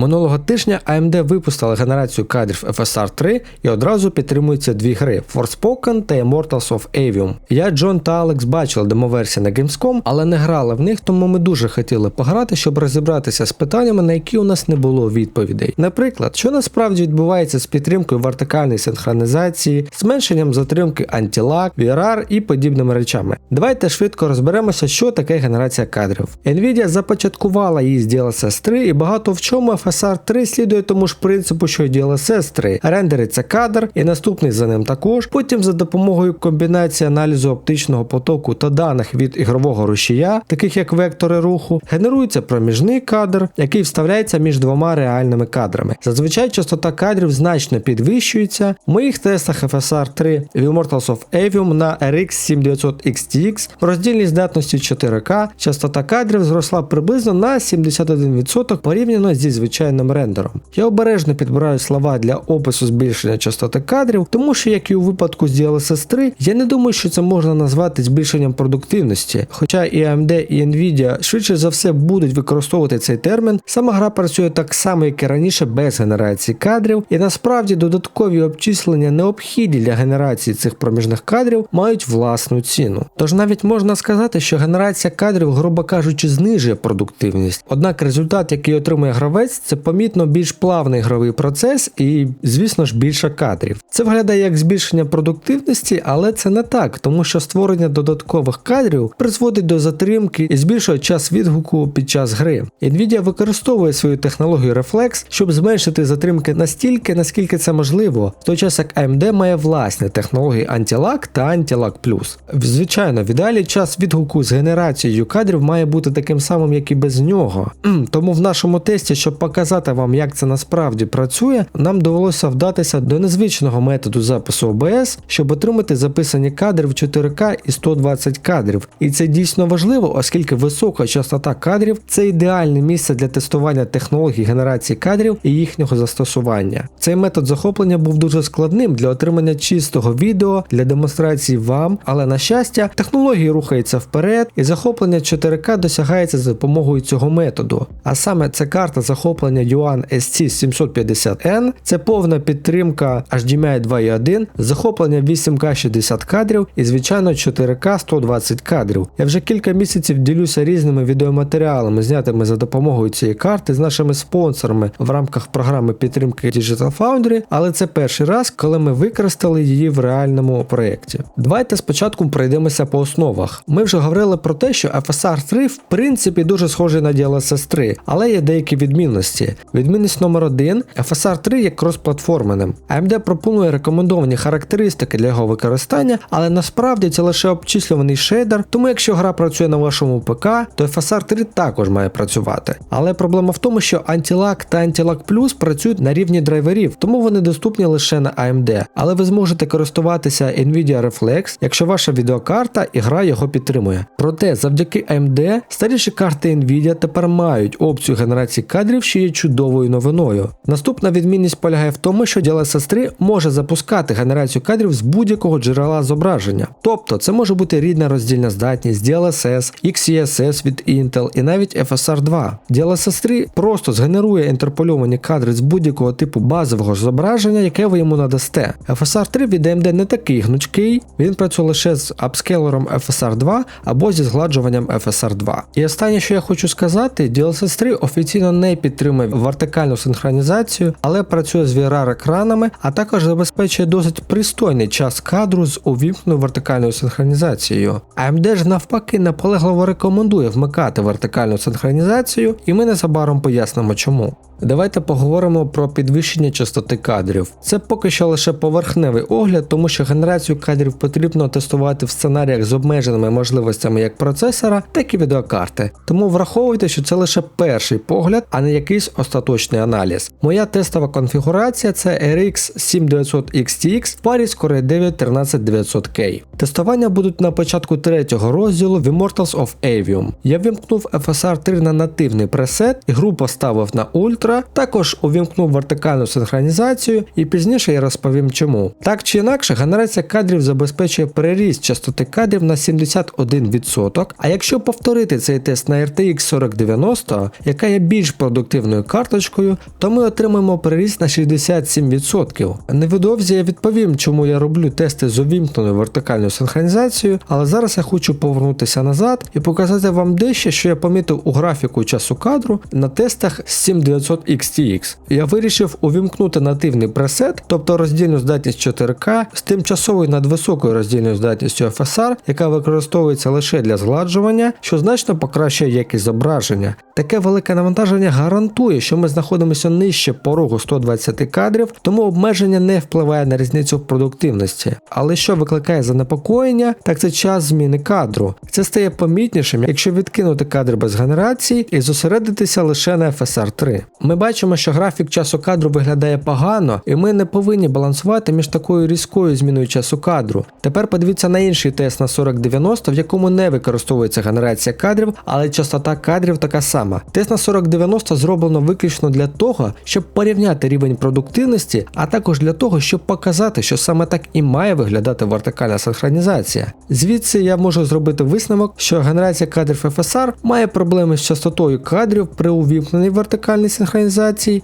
Минулого тижня AMD випустила генерацію кадрів FSR 3 і одразу підтримуються дві гри Forspoken та Immortals of Avium. Я, Джон та Алекс бачили демоверсії на Gamescom, але не грали в них, тому ми дуже хотіли пограти, щоб розібратися з питаннями, на які у нас не було відповідей. Наприклад, що насправді відбувається з підтримкою вертикальної синхронізації, зменшенням затримки антилаг, VRR і подібними речами. Давайте швидко розберемося, що таке генерація кадрів. Nvidia започаткувала її з DLSS 3 і багато в чому FSR 3 слідує тому ж принципу, що й DLSS 3. Рендериться кадр і наступний за ним також. Потім за допомогою комбінації аналізу оптичного потоку та даних від ігрового рушія, таких як вектори руху, генерується проміжний кадр, який вставляється між двома реальними кадрами. Зазвичай частота кадрів значно підвищується. В моїх тестах FSR 3 в Immortals of Avium на RX 7900 XTX в роздільній здатності 4К частота кадрів зросла приблизно на 71% порівняно зі звичайним рендером. Я обережно підбираю слова для опису збільшення частоти кадрів, тому що, як і у випадку з DLSS 3, я не думаю, що це можна назвати збільшенням продуктивності. Хоча і AMD, і Nvidia швидше за все будуть використовувати цей термін, сама гра працює так само, як і раніше, без генерації кадрів, і насправді додаткові обчислення необхідні для генерації цих проміжних кадрів мають власну ціну. Тож навіть можна сказати, що генерація кадрів, грубо кажучи, знижує продуктивність. Однак результат, який отримує гравець, це помітно більш плавний ігровий процес і, звісно ж, більше кадрів. Це виглядає як збільшення продуктивності, але це не так, тому що створення додаткових кадрів призводить до затримки і збільшує час відгуку під час гри. Nvidia використовує свою технологію Reflex, щоб зменшити затримки настільки, наскільки це можливо, в той час як AMD має власні технології Anti-Lag та Anti-Lag Plus. Звичайно, в ідеалі час відгуку з генерацією кадрів має бути таким самим, як і без нього. Тому в нашому тесті, щоб показати вам, як це насправді працює, нам довелося вдатися до незвичного методу запису OBS, щоб отримати записані кадри в 4К і 120 кадрів. І це дійсно важливо, оскільки висока частота кадрів це ідеальне місце для тестування технологій генерації кадрів і їхнього застосування. Цей метод захоплення був дуже складним для отримання чистого відео для демонстрації вам, але на щастя, технології рухаються вперед, і захоплення 4К досягається за допомогою цього методу. А саме це карта захоплення Yuan SC750N, це повна підтримка HDMI 2.1, захоплення 8К 60 кадрів і, звичайно, 4К 120 кадрів. Я вже кілька місяців ділюся різними відеоматеріалами, знятими за допомогою цієї карти з нашими спонсорами в рамках програми підтримки Digital Foundry, але це перший раз, коли ми використали її в реальному проєкті. Давайте спочатку пройдемося по основах. Ми вже говорили про те, що FSR 3 в принципі дуже схожий на DLSS 3, але є деякі відмінності. Відмінність номер один FSR 3 є кросплатформеним. AMD пропонує рекомендовані характеристики для його використання, але насправді це лише обчислюваний шейдер, тому якщо гра працює на вашому ПК, то FSR 3 також має працювати. Але проблема в тому, що Anti-Lag та Anti-Lag Plus працюють на рівні драйверів, тому вони доступні лише на AMD. Але ви зможете користуватися Nvidia Reflex, якщо ваша відеокарта і гра його підтримує. Проте завдяки AMD старіші карти Nvidia тепер мають опцію генерації кадрів, є чудовою новиною. Наступна відмінність полягає в тому, що DLSS 3 може запускати генерацію кадрів з будь-якого джерела зображення. Тобто це може бути рідна роздільна здатність, DLSS, XeSS від Intel і навіть FSR 2. DLSS 3 просто згенерує інтерпольовані кадри з будь-якого типу базового зображення, яке ви йому надасте. FSR 3 від AMD не такий гнучкий, він працює лише з апскейлером FSR 2 або зі згладжуванням FSR 2. І останнє, що я хочу сказати, DLSS 3 офіційно не підтримує вертикальну синхронізацію, але працює з vr екранами а також забезпечує досить пристойний час кадру з увімкненою вертикальною синхронізацією. AMD ж навпаки наполегливо рекомендує вмикати вертикальну синхронізацію, і ми незабаром пояснимо чому. Давайте поговоримо про підвищення частоти кадрів. Це поки що лише поверхневий огляд, тому що генерацію кадрів потрібно тестувати в сценаріях з обмеженими можливостями як процесора, так і відеокарти. Тому враховуйте, що це лише перший погляд, а не якийсь остаточний аналіз. Моя тестова конфігурація це RX 7900 XTX в парі з Core 9 13900K. Тестування будуть на початку третього розділу в Immortals of Avium. Я вимкнув FSR 3 на нативний пресет гру поставив на Ultra комп'ютера, також увімкнув вертикальну синхронізацію і пізніше я розповім чому. Так чи інакше, генерація кадрів забезпечує переріст частоти кадрів на 71%, а якщо повторити цей тест на RTX 4090, яка є більш продуктивною карточкою, то ми отримаємо переріст на 67%. Невідовзі я відповім, чому я роблю тести з увімкненою вертикальною синхронізацією, але зараз я хочу повернутися назад і показати вам дещо, що я помітив у графіку часу кадру на тестах з 7900 XTX. Я вирішив увімкнути нативний пресет, тобто роздільну здатність 4К з тимчасовою надвисокою роздільною здатністю FSR, яка використовується лише для згладжування, що значно покращує якість зображення. Таке велике навантаження гарантує, що ми знаходимося нижче порогу 120 кадрів, тому обмеження не впливає на різницю в продуктивності. Але що викликає занепокоєння, так це час зміни кадру. Це стає помітнішим, якщо відкинути кадр без генерації і зосередитися лише на FSR 3. Ми бачимо, що графік часу кадру виглядає погано, і ми не повинні балансувати між такою різкою зміною часу кадру. Тепер подивіться на інший тест на 4090, в якому не використовується генерація кадрів, але частота кадрів така сама. Тест на 4090 зроблено виключно для того, щоб порівняти рівень продуктивності, а також для того, щоб показати, що саме так і має виглядати вертикальна синхронізація. Звідси я можу зробити висновок, що генерація кадрів FSR має проблеми з частотою кадрів при увімкненій вертикальній синхронізації,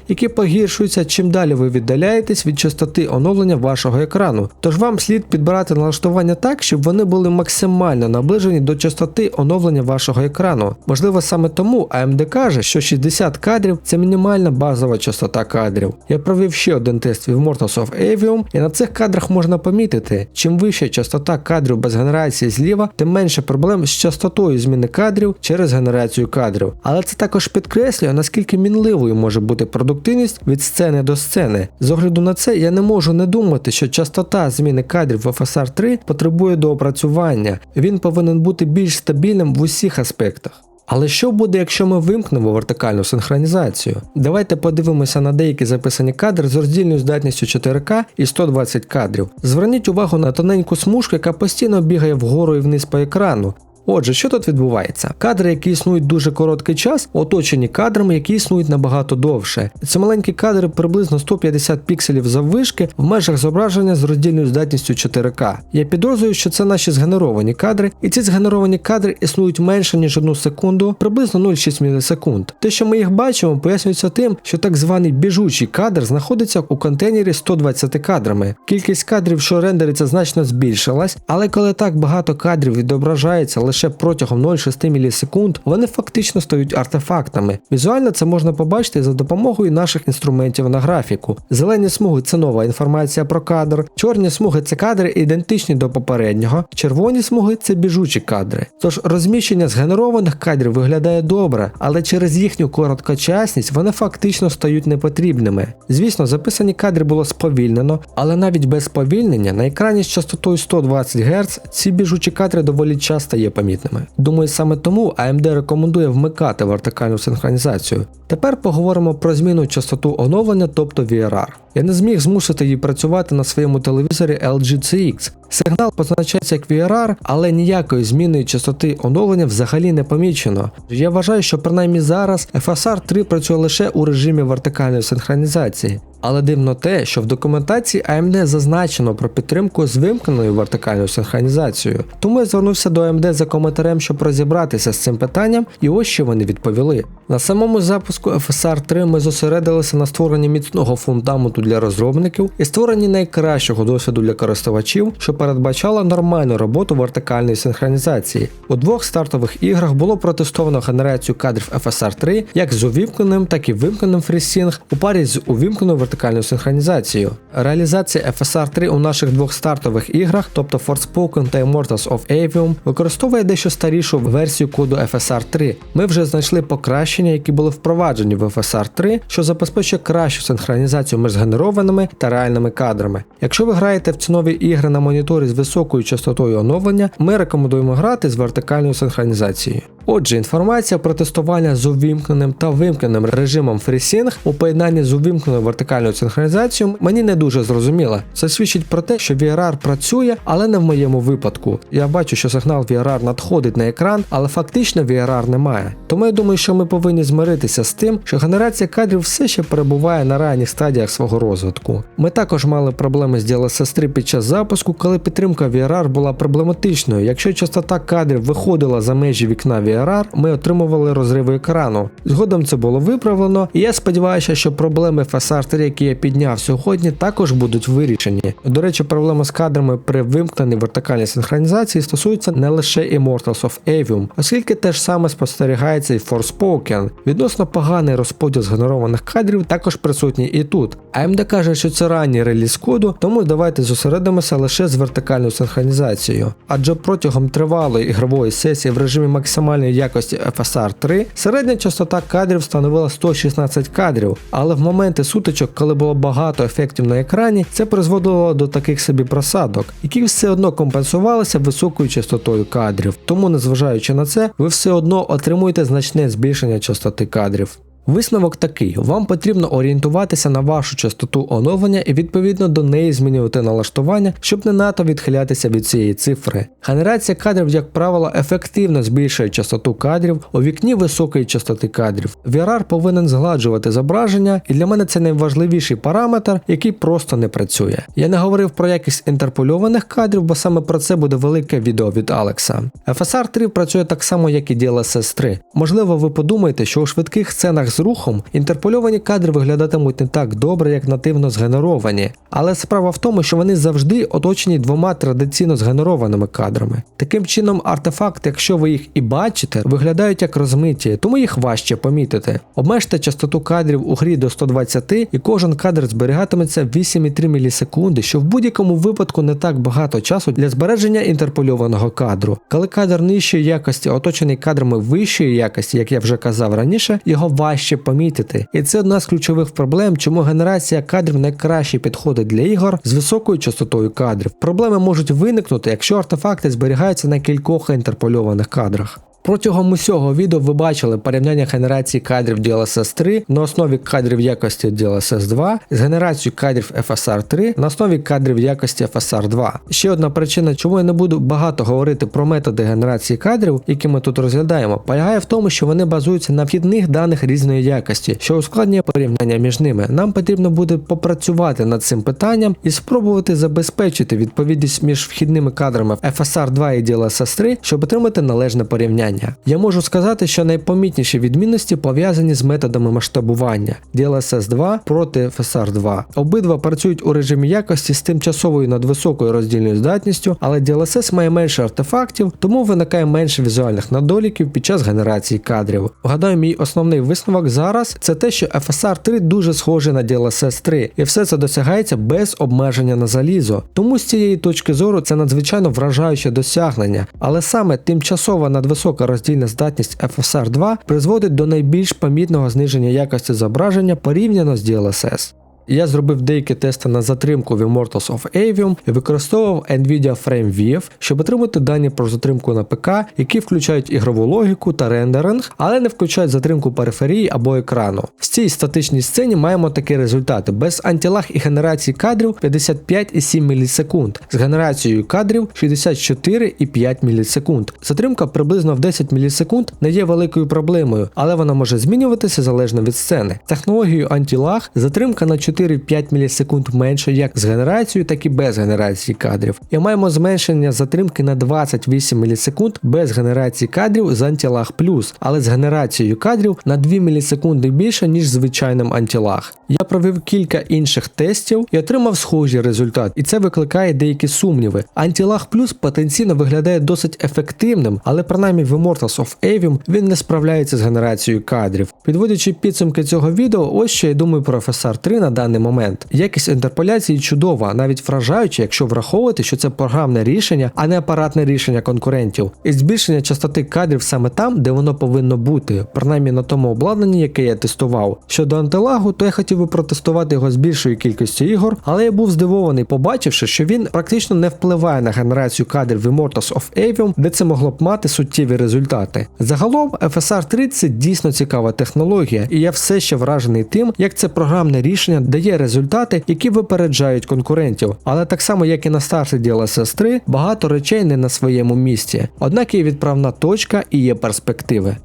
які погіршуються чим далі ви віддаляєтесь від частоти оновлення вашого екрану. Тож вам слід підбирати налаштування так, щоб вони були максимально наближені до частоти оновлення вашого екрану. Можливо, саме тому AMD каже, що 60 кадрів це мінімальна базова частота кадрів. Я провів ще один тест від Mortals of Avium, і на цих кадрах можна помітити, чим вища частота кадрів без генерації зліва, тим менше проблем з частотою зміни кадрів через генерацію кадрів. Але це також підкреслює, наскільки мінливою може бути продуктивність від сцени до сцени. З огляду на це я не можу не думати, що частота зміни кадрів в FSR 3 потребує доопрацювання. Він повинен бути більш стабільним в усіх аспектах. Але що буде, якщо ми вимкнемо вертикальну синхронізацію? Давайте подивимося на деякі записані кадри з роздільною здатністю 4К і 120 кадрів. Зверніть увагу на тоненьку смужку, яка постійно бігає вгору і вниз по екрану. Отже, що тут відбувається? Кадри, які існують дуже короткий час, оточені кадрами, які існують набагато довше. Це маленькі кадри приблизно 150 пікселів заввишки в межах зображення з роздільною здатністю 4К. Я підозрюю, що це наші згенеровані кадри, і ці згенеровані кадри існують менше ніж одну секунду, приблизно 0,6 мілісекунд. Те, що ми їх бачимо, пояснюється тим, що так званий біжучий кадр знаходиться у контейнері 120 кадрами. Кількість кадрів, що рендериться, значно збільшилась, але коли так багато кадрів відображається лише лише протягом 0,6 мілісекунд, вони фактично стають артефактами. Візуально це можна побачити за допомогою наших інструментів на графіку. Зелені смуги це нова інформація про кадр, чорні смуги це кадри ідентичні до попереднього, червоні смуги це біжучі кадри. Тож розміщення згенерованих кадрів виглядає добре, але через їхню короткочасність вони фактично стають непотрібними. Звісно, записані кадри було сповільнено, але навіть без сповільнення на екрані з частотою 120 Гц ці біжучі кадри доволі часто є помітними. Думаю, саме тому AMD рекомендує вмикати вертикальну синхронізацію. Тепер поговоримо про зміну частоту оновлення, тобто VRR. Я не зміг змусити її працювати на своєму телевізорі LG CX. Сигнал позначається як VRR, але ніякої зміни частоти оновлення взагалі не помічено. Я вважаю, що принаймні зараз FSR 3 працює лише у режимі вертикальної синхронізації. Але дивно те, що в документації AMD зазначено про підтримку з вимкненою вертикальною синхронізацією. Тому я звернувся до AMD за коментарем, щоб розібратися з цим питанням, і ось що вони відповіли. На самому запуску FSR 3 ми зосередилися на створенні міцного фундаменту для розробників і створенні найкращого досвіду для користувачів, що передбачало нормальну роботу вертикальної синхронізації. У двох стартових іграх було протестовано генерацію кадрів FSR 3 як з увімкненим, так і вимкненим FreeSync у парі з увімкненою вертикальною синхронізацією. Реалізація FSR 3 у наших двох стартових іграх, тобто Forspoken та Immortals of Avium, використовує дещо старішу версію коду FSR 3. Ми вже знайшли покращення, які були впроваджені в FSR 3, що забезпечує кращу синхронізацію між згенерованими та реальними кадрами. Якщо ви граєте в цінові ігри на моніторі з високою частотою оновлення, ми рекомендуємо грати з вертикальною синхронізацією. Отже, інформація про тестування з увімкненим та вимкненим режимом FreeSync у поєднанні з увімкненою вертикальною синхронізацією мені не дуже зрозуміла. Це свідчить про те, що VRR працює, але не в моєму випадку. Я бачу, що сигнал VRR надходить на екран, але фактично VRR немає. Тому я думаю, що ми повинні змиритися з тим, що генерація кадрів все ще перебуває на ранніх стадіях свого розвитку. Ми також мали проблеми з DLSS 3 під час запуску, коли підтримка VRR була проблематичною. Якщо частота кадрів виходила за межі вікна VRR, ми отримували розриви екрану. Згодом це було виправлено, і я сподіваюся, що проблеми FSR 3, які я підняв сьогодні, також будуть вирішені. До речі, проблема з кадрами при вимкненій вертикальній синхронізації стосується не лише Immortals of Avium, оскільки те ж саме спостерігається і Forspoken. Відносно поганий розподіл згенерованих кадрів також присутній і тут. AMD каже, що це ранній реліз коду, тому давайте зосередимося лише з вертикальною синхронізацією. Адже протягом тривалої ігрової сесії в режимі максимальної якості FSR 3 середня частота кадрів становила 116 кадрів, але в моменти сутичок, коли було багато ефектів на екрані, це призводило до таких собі просадок, які все одно компенсувалися високою частотою кадрів. Тому, незважаючи на це, ви все одно отримуєте значне збільшення частоти кадрів. Висновок такий: вам потрібно орієнтуватися на вашу частоту оновлення і відповідно до неї змінювати налаштування, щоб не надто відхилятися від цієї цифри. Генерація кадрів, як правило, ефективно збільшує частоту кадрів у вікні високої частоти кадрів. VRR повинен згладжувати зображення, і для мене це найважливіший параметр, який просто не працює. Я не говорив про якість інтерпольованих кадрів, бо саме про це буде велике відео від Алекса. FSR 3 працює так само, як і DLSS 3. Можливо, ви подумаєте, що у швидких сценах з рухом інтерпольовані кадри виглядатимуть не так добре, як нативно згенеровані, але справа в тому, що вони завжди оточені двома традиційно згенерованими кадрами. Таким чином, артефакти, якщо ви їх і бачите, виглядають як розмиті, тому їх важче помітити. Обмежте частоту кадрів у грі до 120 і кожен кадр зберігатиметься 8,3 мілісекунди, що в будь-якому випадку не так багато часу для збереження інтерпольованого кадру. Коли кадр нижчої якості оточений кадрами вищої якості, як я вже казав раніше, його важче помітити. І це одна з ключових проблем, чому генерація кадрів найкраще підходить для ігор з високою частотою кадрів. Проблеми можуть виникнути, якщо артефакти зберігаються на кількох інтерпольованих кадрах. Протягом усього відео ви бачили порівняння генерації кадрів DLSS 3 на основі кадрів якості DLSS 2 з генерацією кадрів FSR 3 на основі кадрів якості FSR 2. Ще одна причина, чому я не буду багато говорити про методи генерації кадрів, які ми тут розглядаємо, полягає в тому, що вони базуються на вхідних даних різної якості, що ускладнює порівняння між ними. Нам потрібно буде попрацювати над цим питанням і спробувати забезпечити відповідність між вхідними кадрами FSR 2 і DLSS 3, щоб отримати належне порівняння. Я можу сказати, що найпомітніші відмінності пов'язані з методами масштабування DLSS 2 проти FSR 2. Обидва працюють у режимі якості з тимчасовою надвисокою роздільною здатністю, але DLSS має менше артефактів, тому виникає менше візуальних недоліків під час генерації кадрів. Вгадаю, мій основний висновок зараз це те, що FSR 3 дуже схожий на DLSS 3, і все це досягається без обмеження на залізо. Тому з цієї точки зору це надзвичайно вражаюче досягнення, але саме тимчасова надвисока роздільна здатність FSR 2 призводить до найбільш помітного зниження якості зображення порівняно з DLSS. Я зробив деякі тести на затримку в Immortals of Avium і використовував Nvidia FrameView, щоб отримати дані про затримку на ПК, які включають ігрову логіку та рендеринг, але не включають затримку периферії або екрану. В цій статичній сцені маємо такі результати: без антилаг і генерації кадрів 55,7 мілісекунд, з генерацією кадрів 64,5 мілісекунд. Затримка приблизно в 10 мілісекунд не є великою проблемою, але вона може змінюватися залежно від сцени. Технологією антилаг затримка на 4-5 мілісекунд менше як з генерацією, так і без генерації кадрів. І маємо зменшення затримки на 28 мілісекунд без генерації кадрів з антилаг плюс, але з генерацією кадрів на 2 мілісекунди більше, ніж звичайним антилаг. Я провів кілька інших тестів і отримав схожий результат, і це викликає деякі сумніви. Антилаг плюс потенційно виглядає досить ефективним, але принаймні в Immortals of Avium він не справляється з генерацією кадрів. Підводячи підсумки цього відео, ось що я думаю про FSR 3 на даний даний момент. Якість інтерполяції чудова, навіть вражаюча, якщо враховувати, що це програмне рішення, а не апаратне рішення конкурентів. І збільшення частоти кадрів саме там, де воно повинно бути, принаймні на тому обладнанні, яке я тестував. Щодо антилагу, то я хотів би протестувати його з більшою кількістю ігор, але я був здивований, побачивши, що він практично не впливає на генерацію кадрів в Immortals of Avium, де це могло б мати суттєві результати. Загалом, FSR 3 це дійсно цікава технологія, і я все ще вражений тим, як це програмне рішення дає результати, які випереджають конкурентів. Але так само, як і на старті DLSS 3, багато речей не на своєму місці. Однак є відправна точка і є перспективи.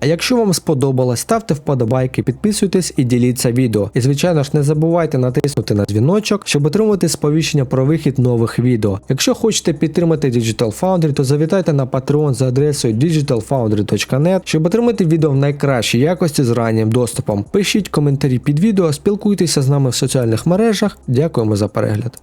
А якщо вам сподобалось, ставте вподобайки, підписуйтесь і діліться відео. І звичайно ж не забувайте натиснути на дзвіночок, щоб отримати сповіщення про вихід нових відео. Якщо хочете підтримати Digital Foundry, то завітайте на Patreon за адресою digitalfoundry.net, щоб отримати відео в найкращій якості з раннім доступом. Пишіть коментарі під відео, спілкуйтеся з нами в соціальних мережах. Дякуємо за перегляд.